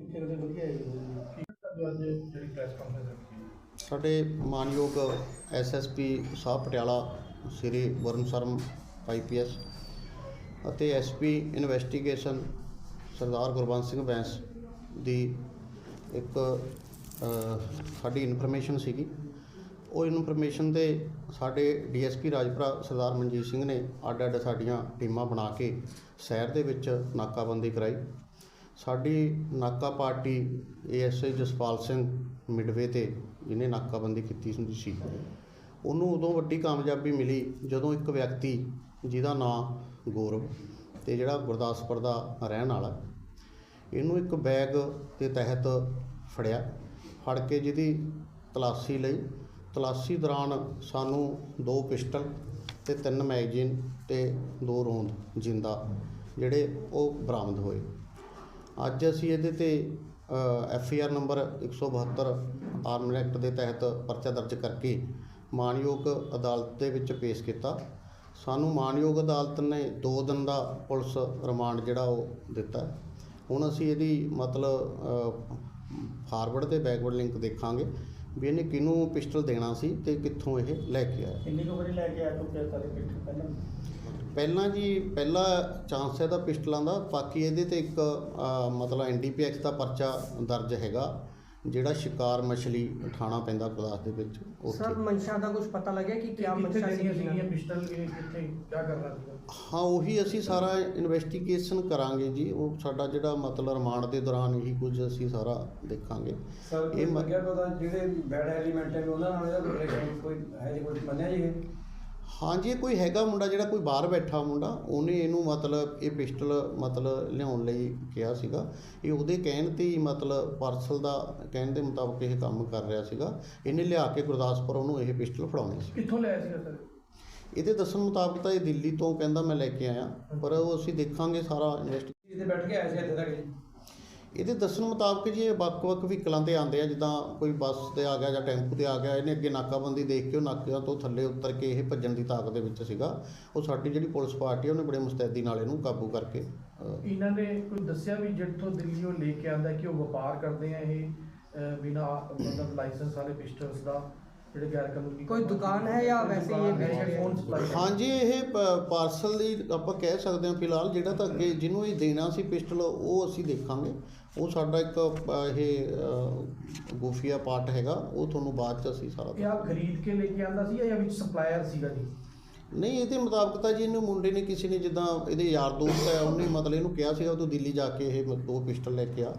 ਇੱਥੇ ਕਿਤੇ ਵਧੀਆ ਹੈ ਜੀ। ਅੱਜ ਜਿਹੜੀ ਪ੍ਰੈਸ ਕਾਨਫਰੰਸ ਰੱਖੀ ਸਾਡੇ ਮਾਨਯੋਗ ਐਸਐਸਪੀ ਸਾਹਿਬ ਪਟਿਆਲਾ ਸ੍ਰੀ ਵਰਨ ਸ਼ਰਮ ਆਈਪੀਐਸ ਅਤੇ ਐਸਪੀ ਇਨਵੈਸਟੀਗੇਸ਼ਨ ਸਰਦਾਰ ਗੁਰਬੰਸ ਸਿੰਘ ਬੈਂਸ ਦੀ ਇੱਕ ਸਾਡੀ ਇਨਫੋਰਮੇਸ਼ਨ ਸੀਗੀ। ਉਹ ਇਨਫੋਰਮੇਸ਼ਨ ਦੇ ਸਾਡੇ ਡੀਐਸਪੀ ਰਾਜਪੁਰਾ ਸਰਦਾਰ ਮਨਜੀਤ ਸਿੰਘ ਨੇ ਅੱਡ ਅੱਡ ਸਾਡੀਆਂ ਟੀਮਾਂ ਬਣਾ ਕੇ ਸ਼ਹਿਰ ਦੇ ਵਿੱਚ ਨਾਕਾਬੰਦੀ ਕਰਾਈ। ਸਾਡੀ ਨਾਕਾ party ASI Jaspal Singh midway ਤੇ ਜਿਹਨੇ ਨਾਕਾਬੰਦੀ ਕੀਤੀ ਹੁੰਦੀ ਸੀ। ਉਹਨੂੰ ਉਦੋਂ ਵੱਡੀ ਕਾਮਯਾਬੀ ਮਿਲੀ ਜਦੋਂ ਇੱਕ ਵਿਅਕਤੀ ਜਿਹਦਾ ਨਾਮ ਗੌਰਵ ਤੇ ਜਿਹੜਾ ਗੁਰਦਾਸਪੁਰ ਦਾ ਰਹਿਣ ਵਾਲਾ, ਇਹਨੂੰ ਇੱਕ ਬੈਗ ਦੇ ਤਹਿਤ ਫੜਿਆ। ਫੜ ਕੇ ਜਿਹਦੀ ਤਲਾਸ਼ੀ ਲਈ। ਤਲਾਸ਼ੀ ਦੌਰਾਨ ਸਾਨੂੰ ਦੋ ਪਿਸਟਲ ਤੇ ਤਿੰਨ ਮੈਗਜ਼ੀਨ ਤੇ ਦੋ ਰੋਂਦ ਜਿੰਦਾ ਜਿਹੜੇ ਉਹ ਬਰਾਮਦ ਹੋਏ। ਅੱਜ ਅਸੀਂ ਇਹਦੇ ਤੇ F I R number 172 arm act ਦੇ ਤਹਿਤ ਪਰਚਾ ਦਰਜ ਕਰਕੇ ਮਾਨਯੋਗ ਅਦਾਲਤ ਦੇ ਵਿੱਚ ਪੇਸ਼ ਕੀਤਾ। ਸਾਨੂੰ ਮਾਨਯੋਗ ਅਦਾਲਤ ਨੇ 2 ਦਿਨ ਦਾ ਪੁਲਿਸ ਰਿਮਾਂਡ ਜਿਹੜਾ ਉਹ ਦਿੱਤਾ। ਹੁਣ ਅਸੀਂ ਇਹਦੀ ਮਤਲਬ ਫਾਰਵਰਡ ਤੇ ਬੈਕਵਰਡ ਲਿੰਕ ਦੇਖਾਂਗੇ ਵੀ ਇਹਨੇ ਕਿਹਨੂੰ ਪਿਸਟਲ ਦੇਣਾ ਸੀ ਤੇ ਕਿੱਥੋਂ ਇਹ ਲੈ ਕੇ ਆਇਆ। ਕਿੰਨੀ ਕੁ ਵਾਰੀ ਲੈ ਕੇ ਆ ਚੁੱਕਿਆ ਸਾਰੇ ਪਿੱਠ ਪਹਿਲਾਂ? ਪਹਿਲਾਂ ਜੀ ਪਹਿਲਾ ਚਾਂਸ ਹੈ ਦਾ ਪਿਸਟਲਾਂ ਦਾ ਬਾਕੀ ਇਹਦੇ ਤੇ ਇੱਕ ਮਤਲਬ ਐਨਡੀਪੀਐਕਸ ਦਾ ਪਰਚਾ ਦਰਜ ਹੈਗਾ ਜਿਹੜਾ ਸ਼ਿਕਾਰ ਮਛਲੀ ਥਾਣਾ ਪੈਂਦਾ ਗੁਰਦਾਸ ਦੇ ਵਿੱਚ ਸਰ ਮਨਸ਼ਾ ਦਾ ਕੁਝ ਪਤਾ ਲੱਗਿਆ ਕਿ ਕੀ ਕਿੱਥੇ ਮਨਸ਼ਾ ਸੀ ਸੀਗੀਆਂ? ਪਿਸਟਲ ਇਹ ਕਿੱਥੇ ਕੀ ਕਰਨਾ ਸੀਗਾ ਹਾਂ ਉਹੀ ਅਸੀਂ ਸਾਰਾ ਇਨਵੈਸਟੀਗੇਸ਼ਨ ਕਰਾਂਗੇ ਜੀ ਉਹ ਸਾਡਾ ਜਿਹੜਾ ਮਤਲਬ ਰਿਮਾਂਡ ਦੇ ਦੌਰਾਨ ਇਹੀ ਕੁਝ ਅਸੀਂ ਸਾਰਾ ਦੇਖਾਂਗੇ। ਸਰ ਇਹ ਇਹ ਮ- ਲੱਗਿਆ ਪਤਾ ਜਿਹੜੇ ਬੈਡ ਐਲੀਮੈਂਟ ਹੈ ਉਹਨਾਂ ਨਾਲ ਇਹਦਾ ਕੋਈ ਹੈ ਜੀ ਕੋਈ ਮੰਨਿਆ ਜੀ ਇਹ? ਹਾਂ ਜੀ ਕੋਈ ਹੈਗਾ ਮੁੰਡਾ ਜਿਹੜਾ ਕੋਈ ਬਾਹਰ ਬੈਠਾ ਮੁੰਡਾ ਉਹਨੇ ਇਹਨੂੰ ਮਤਲਬ ਇਹ ਪਿਸਟਲ ਮਤਲਬ ਲਿਆਉਣ ਲਈ ਕਿਹਾ ਸੀਗਾ। ਇਹ ਉਹਦੇ ਕਹਿਣ ਤੇ ਹੀ ਮਤਲਬ ਪਾਰਸਲ ਦਾ ਕਹਿਣ ਦੇ ਮੁਤਾਬਕ ਇਹ ਕੰਮ ਕਰ ਰਿਹਾ ਸੀਗਾ। ਇਹਨੇ ਲਿਆ ਕੇ ਗੁਰਦਾਸਪੁਰ ਉਹਨੂੰ ਇਹ ਪਿਸਟਲ ਫੜਾਉਣੀ ਸੀ। ਕਿੱਥੋਂ ਲਿਆ ਸੀਗਾ ਸਰ? ਇਹਦੇ ਦੱਸਣ ਮੁਤਾਬਕ ਤਾਂ ਇਹ ਦਿੱਲੀ ਤੋਂ ਕਹਿੰਦਾ ਮੈਂ ਲੈ ਕੇ ਆਇਆ ਪਰ ਉਹ ਅਸੀਂ ਦੇਖਾਂਗੇ ਸਾਰਾ ਇਨਵੈਸਟ ਇਹਦੇ ਬੈਠ ਕੇ ਆਏ ਸੀ ਇੱਥੇ ਤੱਕ। ਜੀ ਇਹਦੇ ਦੱਸਣ ਮੁਤਾਬਕ ਜੀ ਇਹ ਵੱਖ-ਵੱਖ ਵਹੀਕਲਾਂ ਤੇ ਆਉਂਦੇ ਆ ਜਿੱਦਾਂ ਕੋਈ ਬੱਸ ਤੇ ਆ ਗਿਆ ਜਾਂ ਟੈਂਪੂ ਤੇ ਆ ਗਿਆ ਇਹਨੇ ਅੱਗੇ ਨਾਕਾਬੰਦੀ ਦੇਖ ਕੇ ਉਹ ਨਾਕਿਆਂ ਤੋਂ ਥੱਲੇ ਉਤਰ ਕੇ ਇਹ ਭੱਜਣ ਦੀ ਤਾਕਤ ਦੇ ਵਿੱਚ ਸੀਗਾ। ਉਹ ਸਾਡੀ ਜਿਹੜੀ ਪੁਲਿਸ ਪਾਰਟੀ ਆ ਉਹਨੇ ਬੜੇ ਮੁਸਤੈਦੀ ਨਾਲ ਇਹਨੂੰ ਕਾਬੂ ਕਰਕੇ ਇਹਨਾਂ ਨੇ ਕੋਈ ਦੱਸਿਆ ਵੀ ਜਿੱਥੋਂ ਦਿੱਲੀੋਂ ਲੈ ਕੇ ਆਂਦਾ ਕਿ ਉਹ ਵਪਾਰ ਕਰਦੇ ਆ ਇਹ ਅਹ, ਬਿਨਾਂ ਮਤਲਬ ਲਾਇਸੈਂਸ ਵਾਲੇ ਪਿਸਟਲਸ ਦਾ? ਜਿਹੜੇ ਗੈਰ ਕਾਨੂੰਨੀ ਕੋਈ ਦੁਕਾਨ ਹੈ ਜਾਂ ਵੈਸੇ ਹੀ ਇਹ ਵੇਚ ਰਹੇ ਫੋਨ ਸਪਲਾਈ ਹਾਂਜੀ ਇਹ ਪਾਰਸਲ ਦੀ ਆਪਾਂ ਕਹਿ ਸਕਦੇ ਹਾਂ ਫਿਲਹਾਲ ਜਿਹੜਾ ਤਾਂ ਅੱਗੇ ਜਿਹਨੂੰ ਇਹ ਦੇਣਾ ਸੀ ਪਿਸਟਲ ਉਹ ਅਸੀਂ ਦੇਖਾਂਗੇ। ਉਹ ਸਾਡਾ ਇੱਕ ਇਹ ਗੁਫੀਆ ਪਾਰਟ ਹੈਗਾ ਉਹ ਤੁਹਾਨੂੰ ਬਾਅਦ ਚ ਅਸੀਂ ਸਾਰਾ ਇਹ ਆਪ ਖਰੀਦ ਕੇ ਲੈ ਕੇ ਆਂਦਾ ਸੀ ਜਾਂ ਵਿੱਚ ਸਪਲਾਇਰ ਸੀਗਾ ਜੀ? ਨਹੀਂ ਇਹਦੇ ਮੁਤਾਬਕ ਤਾਂ ਜੀ ਇਹਨੂੰ ਮੁੰਡੇ ਨੇ ਕਿਸੇ ਨੇ ਜਿੱਦਾਂ ਇਹਦੇ ਯਾਰ ਦੋਸਤ ਹੈ ਉਹਨੇ ਮਤਲਬ ਇਹਨੂੰ ਕਿਹਾ ਸੀਗਾ ਤੂੰ ਦਿੱਲੀ ਜਾ ਕੇ ਇਹ ਦੋ ਪਿਸਟਲ ਲੈ ਕੇ ਆ।